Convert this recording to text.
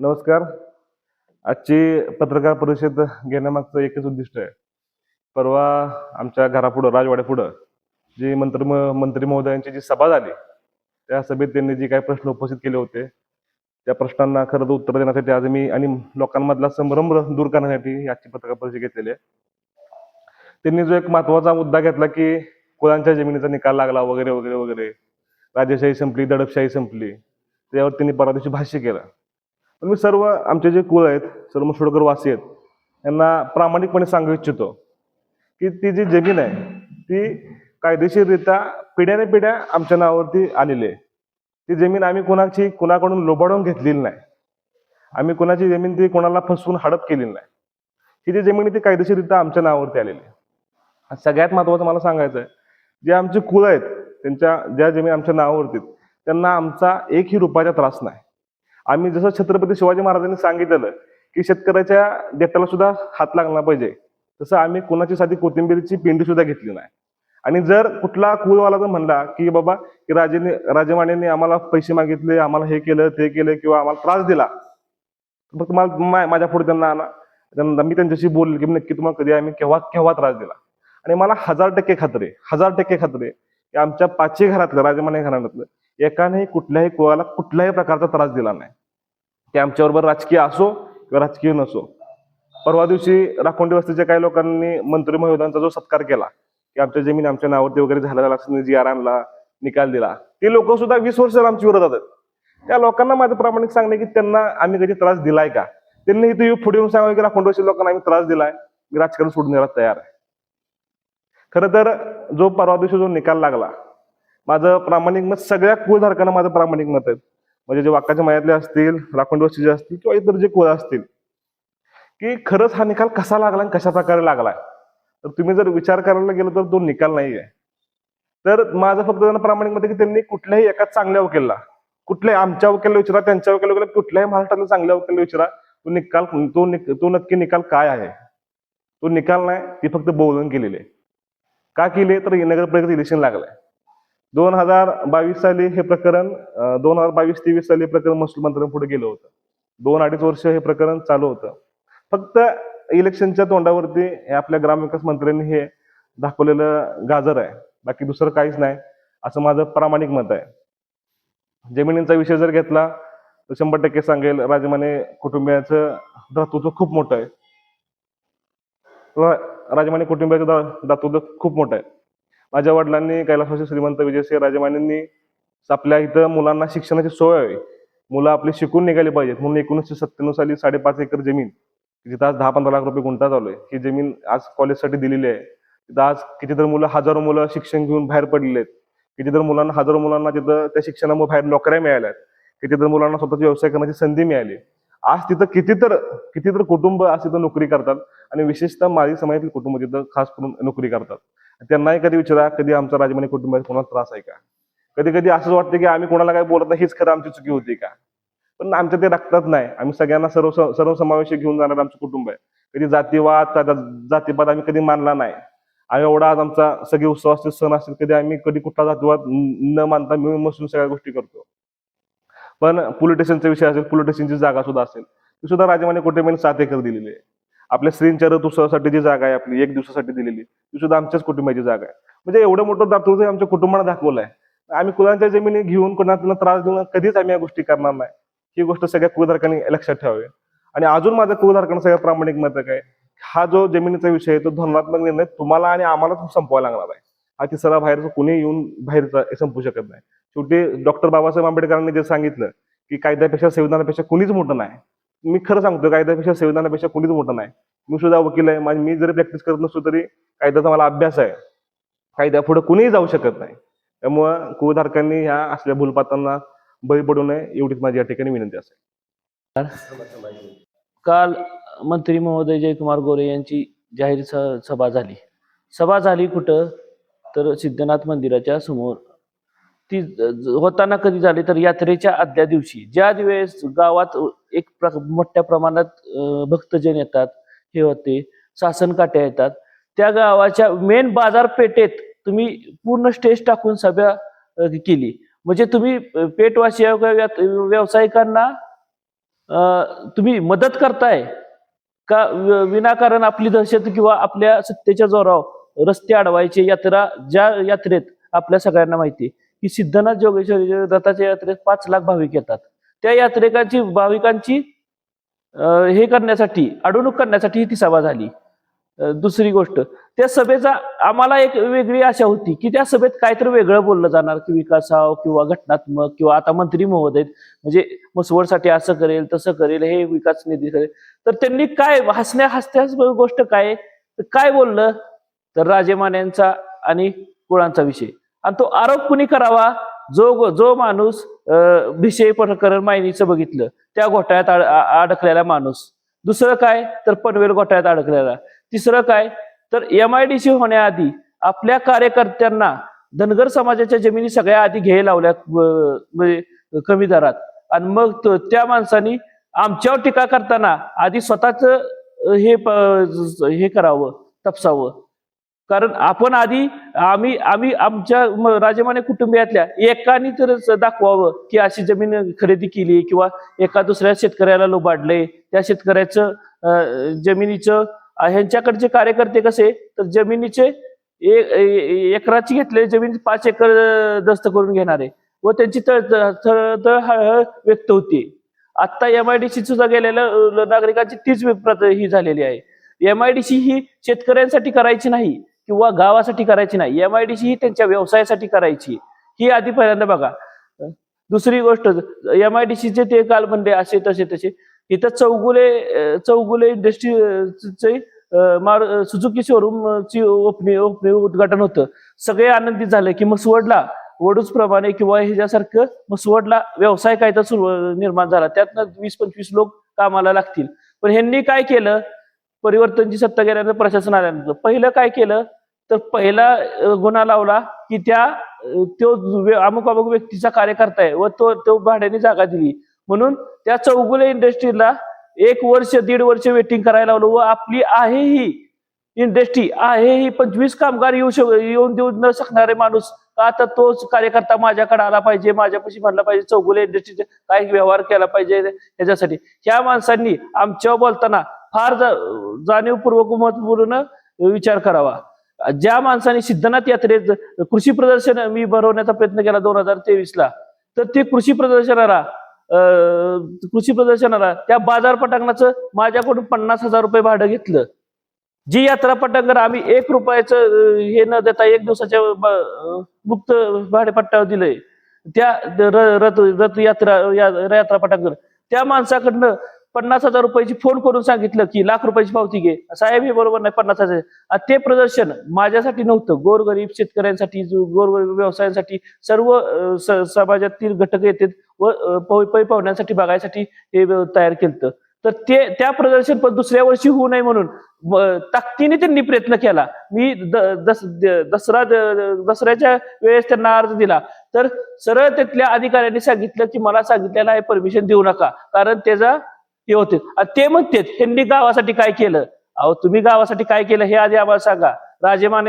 नमस्कार. आजची पत्रकार परिषद घेण्यामागचं एकच उद्दिष्ट आहे. परवा आमच्या घरापुढं राजवाड्यापुढं जी मंत्री मंत्री महोदयांची जी सभा झाली त्या सभेत त्यांनी जे काही प्रश्न उपस्थित केले होते त्या प्रश्नांना खरं तर उत्तर देण्यासाठी आज मी आणि लोकांमधला संभ्रम दूर करण्यासाठी आजची पत्रकार परिषद घेतलेली आहे. त्यांनी जो एक महत्त्वाचा मुद्दा घेतला की कुळांच्या जमिनीचा निकाल लागला वगैरे वगैरे वगैरे. राजेशाही संपली दडपशाही संपली. त्यावर त्यांनी परवा दिवशी भाष्य केलं. पण मी सर्व आमचे जे कुळ आहेत सर्व मुसोडकर वासी आहेत यांना प्रामाणिकपणे सांगू इच्छितो की ती जी जमीन आहे ती कायदेशीररित्या पिढ्याने पिढ्या आमच्या नावावरती आलेली आहे. ती जमीन आम्ही कोणाची कोणाकडून लोबाडून घेतलेली नाही. आम्ही कोणाची जमीन ती कोणाला फसवून हडप केलेली नाही. ही जी जमीन आहे ती कायदेशीररित्या आमच्या नावावरती आलेली आहे. सगळ्यात महत्त्वाचं मला सांगायचं आहे जे आमचे कुळ आहेत त्यांच्या ज्या जमीन आमच्या नावावरती आहेत, त्यांना आमचा एकही रुपयाचा त्रास नाही. आम्ही जसं छत्रपती शिवाजी महाराजांनी सांगितलेलं की शेतकऱ्याच्या देठाला सुद्धा हात लागला पाहिजे. तसं आम्ही कोणाची साधी कोथिंबीरची पिंडी सुद्धा घेतली नाही. आणि जर कुठला कुळवाला जर म्हणला की बाबा की राजेने राजमानेने आम्हाला पैसे मागितले आम्हाला हे केलं ते केलं किंवा आम्हाला त्रास दिला मग तुम्हाला माझ्या पुढे त्यांना आणा. त्यांना मी त्यांच्याशी बोलले की नक्की तुम्हाला कधी आम्ही केव्हा केव्हा त्रास दिला. आणि मला हजार टक्के खात्री हजार टक्के खात्री की आमच्या पाचशे घरातलं राजमाने घराण्यातलं एकानेही कुठल्याही कुळाला कुठल्याही प्रकारचा त्रास दिला नाही. ते आमच्याबरोबर राजकीय असो किंवा राजकीय नसो. परवा दिवशी राखोंडी वस्तीच्या काही लोकांनी मंत्री महोदयांचा जो सत्कार केला की आमच्या जमीन आमच्या नावावरती वगैरे झालेला असं जी आर आणला निकाल दिला ते लोक सुद्धा वीस वर्ष आमच्या विरोधात आहेत. त्या लोकांना माझं प्रामाणिक सांगणे की त्यांना आम्ही कधी त्रास दिलाय का? त्यांनी इथे पुढे येऊन सांगावं की राखोंडी लोकांना आम्ही त्रास दिलाय मी राजकारण सोडून द्यायला तयार आहे. खरं तर जो परवा दिवशी जो निकाल लागला माझं प्रामाणिक मत सगळ्या कुळधारकांना माझं प्रामाणिक मत आहे म्हणजे जे वाकाच्या मयातले असतील राखोंडी जे असतील किंवा इतर जे कुळ असतील की खरंच हा निकाल कसा लागला आणि कशा प्रकारे लागलाय? तर तुम्ही जर विचार करायला गेलो तर तो निकाल नाही आहे तर माझं फक्त त्यांना प्रामाणिक मत आहे की त्यांनी कुठल्याही एका चांगल्या वकिलला कुठल्याही आमच्या वकिलला विचारा त्यांच्या वकिलला कुठल्याही महाराष्ट्रातल्या चांगल्या वकिलला विचारा तो निकाल तो निक- तो नक्की निकाल काय आहे? तो निकाल नाही ती फक्त बोलून केलेली आहे. का केले तर नगर परिषद इलेक्शन लागलंय. दोन हजार बावीस साली हे प्रकरण दोन हजार बावीस तेवीस साली हे प्रकरण महसूल मंत्र्यांपुढे गेलं होतं. दोन अडीच वर्ष हे प्रकरण चालू होतं. फक्त इलेक्शनच्या तोंडावरती आपल्या ग्रामविकास मंत्र्यांनी हे दाखवलेलं गाजर आहे. बाकी दुसरं काहीच नाही. असं माझं प्रामाणिक मत आहे. जमिनींचा विषय जर घेतला तर शंभर टक्के सांगेल राजमाने कुटुंबियाचं दातृत्व खूप मोठं आहे. राजमाने कुटुंबियाचं दातृत्व खूप मोठं आहे. माझ्या वडिलांनी कैलासवासी श्रीमंत विजयसिंह राजमानेंनी आपल्या इथं मुलांना शिक्षणाची सोय हवी. मुलं आपली शिकून निघाली पाहिजेत. म्हणून एकोणीसशे सत्त्याण्णव साली साडेपाच एकर जमीन जिथं आज दहा पंधरा लाख रुपये गुंठा चालू आहे ही जमीन आज कॉलेजसाठी दिलेली आहे. तिथं आज कितीतर मुलं हजारो मुलं शिक्षण घेऊन बाहेर पडलेले आहेत. कितीतर मुलांना हजारो मुलांना तिथं त्या शिक्षणामुळे बाहेर नोकऱ्या मिळाल्या आहेत. कितीतर मुलांना स्वतःचा व्यवसाय करण्याची संधी मिळाली आज तिथं कितीतर कितीतर कुटुंब आज तिथं नोकरी करतात आणि विशेषतः माझी समाजातील कुटुंब तिथं खास करून नोकरी करतात. त्यांनाही कधी विचारा कधी आमचा राजमानी कुटुंबात कोणाला त्रास आहे का? कधी कधी असंच वाटतं की आम्ही कोणाला काय बोलत नाही हीच खरं आमची चुकी होती का? पण आमच्या ते रक्तात नाही. आम्ही सगळ्यांना सर्व सर्व समावेश घेऊन जाणार आमचं कुटुंब आहे. कधी जातीवाद जातीपात आम्ही कधी मानला नाही. आम्ही एवढा आज आमचा सगळे उत्सव असतील सण असतील कधी आम्ही कधी कुठला जातीवाद न मानता मिळून मिसळून सगळ्या गोष्टी करतो. पण पोलिटिशियनचा विषय असेल पोलिटिशियनची जागा सुद्धा असेल ती सुद्धा राजमाने कुटुंबाने सात एकर दिलेली आहे. आपल्या श्रींच्या रथ जी जागा आहे आपली एक दिवसासाठी दिलेली ती सुद्धा आमच्याच कुटुंबाची जागा आहे. म्हणजे एवढं मोठं दातृत्व आमच्या कुटुंबाने दाखवलं आहे आम्ही कुलांच्या जमिनी घेऊन कोणाला त्रास देऊन कधीच आम्ही या गोष्टी करणार नाही. ही गोष्ट सगळ्या कुळधारकांनी लक्षात ठेवावी. आणि अजून माझ्या कुलधारकांना सगळ्या प्रामाणिक मत आहे काय हा जो जमिनीचा विषय आहे तो धोरणात्मक निर्णय तुम्हाला आणि आम्हालाच संपवायला लागणार आहे. हा तिसरा बाहेरचं कुणी येऊन बाहेरचा संपू शकत नाही. शेवटी डॉक्टर बाबासाहेब आंबेडकरांनी जे सांगितलं की कायद्यापेक्षा संविधानापेक्षा कुणीच मोठं नाही. मी खरं सांगतो कायद्यापेक्षा संविधानापेक्षा कुणीच मोठं नाही. मी सुद्धा वकील आहे माझी मी जरी प्रॅक्टिस करत नसतो तरी कायद्याचा मला अभ्यास आहे. कायद्या पुढे कुणीही जाऊ शकत नाही. त्यामुळं कुळधारकांनी ह्या असल्या भूलपातांना बळी पडू नये एवढीच माझी या ठिकाणी विनंती असेल काल मंत्री महोदय जयकुमार गोरे यांची जाहीर स- सभा झाली. सभा झाली कुठं? तर सिद्धनाथ मंदिराच्या समोर. ती होताना कधी झाली तर यात्रेच्या आदल्या दिवशी ज्या दिवस गावात एक प्र- मोठ्या प्रमाणात भक्तजन येतात हे होते सासनकाट्या येतात त्या गावाच्या मेन बाजारपेठेत तुम्ही पूर्ण स्टेज टाकून सभा केली. म्हणजे तुम्ही अं, व्यावसायिकांना तुम्ही मदत करताय का? वि- विनाकारण आपली दहशत किंवा आपल्या सत्तेच्या जोरावर रस्ते अडवायचे यात्रा ज्या यात्रेत आपल्या सगळ्यांना माहिती आहे. की सिद्धनाथ जोगेश्वरी दत्ताच्या यात्रेत पाच लाख भाविक येतात. त्या यात्रेकांची भाविकांची हे करण्यासाठी अडवणूक करण्यासाठी ही ती सभा झाली. दुसरी गोष्ट त्या सभेचा आम्हाला एक वेगळी आशा होती की त्या सभेत काहीतरी वेगळं बोललं जाणार की विकासाव किंवा घटनात्मक किंवा आता मंत्री महोदय म्हणजे मसवडसाठी असं करेल तसं करेल हे विकास निधी करेल. तर त्यांनी काय हसण्या हसत्याच गोष्ट काय काय बोललं? तर राजेमान्यांचा आणि कुळांचा विषय. आणि तो आरोप कुणी करावा? जो जो माणूस अं, भिषे प्रकरण मायनीचं बघितलं त्या घोटाळ्यात अडकलेला माणूस. दुसरं काय? तर पनवेल घोटाळ्यात अडकलेला. तिसरं काय? तर एम आय डी सी होण्याआधी आपल्या कार्यकर्त्यांना धनगर समाजाच्या जमिनी सगळ्या आधी घ्यायला लावल्या म्हणजे कमी दरात. आणि मग त्या माणसानी आमच्यावर टीका करताना आधी स्वतःच हे प- हे करावं तपसावं. कारण आपण आधी आम्ही आम्ही आमच्या राजमाने कुटुंबियातल्या एकानी तर दाखवावं की अशी जमीन खरेदी केली किंवा एका दुसऱ्या शेतकऱ्याला लोबाडले. त्या शेतकऱ्याचं जमिनीचं ह्यांच्याकडचे कार्यकर्ते कसे? तर जमिनीचे एकराची घेतले जमीन पाच एकर दस्त करून घेणारे व त्यांची तळ तळ- तळहळ व्यक्त होती. आता एम आय डी सी सुद्धा गेलेल्या नागरिकांची तीच प्रत ही झालेली आहे. एम आय डी सी ही शेतकऱ्यांसाठी करायची नाही. किंवा गावासाठी करायची नाही. एम आय डी सी ही त्यांच्या व्यवसायासाठी करायची. ही आधी पहिल्यांदा बघा. दुसरी गोष्ट एम आय डी सीचे ते कालबंदे असे तसे तसे. इथं चौगुले चौगुले चौगुले इंडस्ट्रीचे मार सुझुकी शोरूम ची ओपनिंग ओपनिंग उद्घाटन होतं. सगळे आनंदित झाले की मसवडला वडूज प्रमाणे किंवा ह्याच्यासारखं मसवडला व्यवसाय काय तर सुरू निर्माण झाला. त्यातनं वीस पंचवीस लोक कामाला लागतील. पण ह्यांनी काय केलं? परिवर्तनची सत्ता गेल्यानंतर प्रशासन आल्यानंतर. पहिलं काय केलं? तर पहिला गुन्हा लावला की त्या तो अमुक अमुक व्यक्तीचा कार्यकर्ता आहे व तो तो भाड्याने जागा दिली. म्हणून त्या चौगुले इंडस्ट्रीला एक वर्ष दीड वर्ष वेटिंग करायला लावलं व आपली आहे ही इंडस्ट्री आहे ही पंचवीस कामगार येऊ शक येऊन देऊ न शकणारे माणूस आता तोच कार्यकर्ता माझ्याकडे आला पाहिजे माझ्यापाशी म्हणला पाहिजे चौगुले इंडस्ट्रीचे काय व्यवहार केला पाहिजे याच्यासाठी ह्या माणसांनी आमच्यावर बोलताना फार जाणीवपूर्वक महत्त्वपूर्ण विचार करावा. ज्या माणसाने सिद्धनाथ यात्रेत कृषी प्रदर्शन मी भरवण्याचा प्रयत्न केला दोन हजार तेवीसला तर ते कृषी प्रदर्शनाला कृषी प्रदर्शनाला त्या बाजार पटांगणाचं माझ्याकडून पन्नास हजार रुपये भाडं घेतलं. जी यात्रा पटांगण आम्ही एक रुपयाचं हे न देता एक दिवसाच्या मुक्त भाडेपट्ट्यावर दिलंय. त्या रथ रथ यात्रा या- यात्रा पटांगण. त्या माणसाकडनं पन्नास हजार रुपयाची फोन करून सांगितलं की लाख रुपयाची पावती घे. साहेब हे बरोबर नाही पन्नास हजार. आणि ते प्रदर्शन माझ्यासाठी नव्हतं. गोरगरीब शेतकऱ्यांसाठी गोरगरीब व्यवसायांसाठी सर्व समाजातील घटक येतात व पै पै पाहुण्यांसाठी बघायसाठी हे तयार केलं तर ते त्या प्रदर्शन पण दुसऱ्या वर्षी होऊ नये म्हणून ताकदीने त्यांनी प्रयत्न केला. मी द- दस- दसरा दसऱ्याच्या वेळेस त्यांना अर्ज दिला. तर सरळ तिथल्या अधिकाऱ्यांनी सांगितलं की मला सांगितलेलं आहे परमिशन देऊ नका. कारण त्याचा ते होते. ते म्हणतात त्यांनी गावासाठी काय केलं? अहो तुम्ही गावासाठी काय केलं हे आधी आम्हाला सांगा. राजेमाने